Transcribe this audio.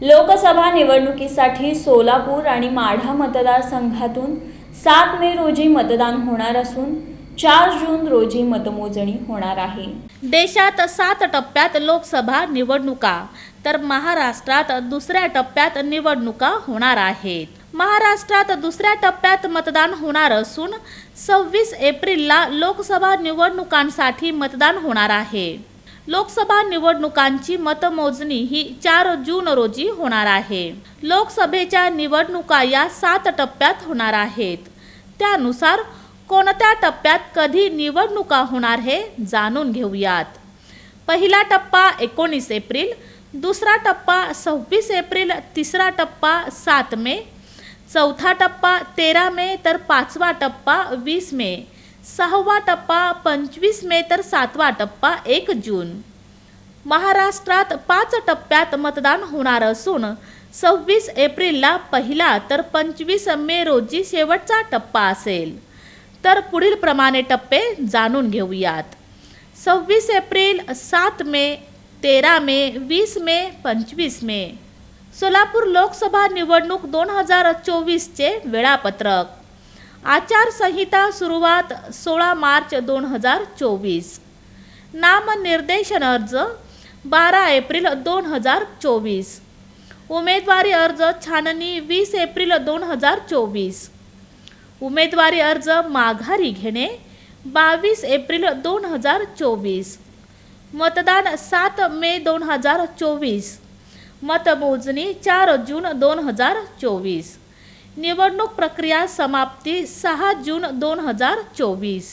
लोकसभा निवडणुकीसाठी सोलापूर आणि माढा मतदारसंघातून सात मे रोजी मतदान होणार असून चार जून रोजी मतमोजणी होणार आहे. देशात सात टप्प्यात लोकसभा निवडणुका तर महाराष्ट्रात दुसऱ्या टप्प्यात निवडणुका होणार आहेत. महाराष्ट्रात दुसऱ्या टप्प्यात मतदान होणार असून सव्वीस एप्रिलला लोकसभा निवडणुकांसाठी मतदान होणार आहे. लोकसभा निवडणुकांची मतमोजणी ही चार जून रोजी होणार आहे. लोकसभेच्या निवडणुका या सात टप्प्यात होणार आहेत. त्यानुसार कोणत्या टप्प्यात कधी निवडणुका होणार हे जाणून घेऊयात. पहिला टप्पा एकोणीस एप्रिल दुसरा टप्पा सव्वीस एप्रिल तिसरा टप्पा सात मे चौथा टप्पा तेरा मे तर पाचवा टप्पा वीस मे. सहावा टप्पा पंचवीस मे तर सातवा टप्पा एक जून. महाराष्ट्रात पाच टप्प्यात मतदान होणार असून सव्वीस एप्रिलला पहिला तर पंचवीस मे रोजी शेवटचा टप्पा असेल. तर पुढील प्रमाणे टप्पे जाणून घेऊयात. सव्वीस एप्रिल सात मे तेरा मे वीस मे पंचवीस मे. सोलापूर लोकसभा निवडणूक दोन हजार चोवीसचे वेळापत्रक. आचारसंहिता सुरुवात सोळा मार्च दोन हजार चोवीस. नामनिर्देशन अर्ज बारा एप्रिल दोन हजार चोवीस. उमेदवारी अर्ज छाननी वीस एप्रिल दोन हजार चोवीस. उमेदवारी अर्ज माघारी घेणे बावीस एप्रिल दोन हजार चोवीस. मतदान सात मे दोन हजार चोवीस. मतमोजणी चार जून दोन हजार चोवीस. निवडणूक प्रक्रिया समाप्ती सहा जून दोन हजार चोवीस.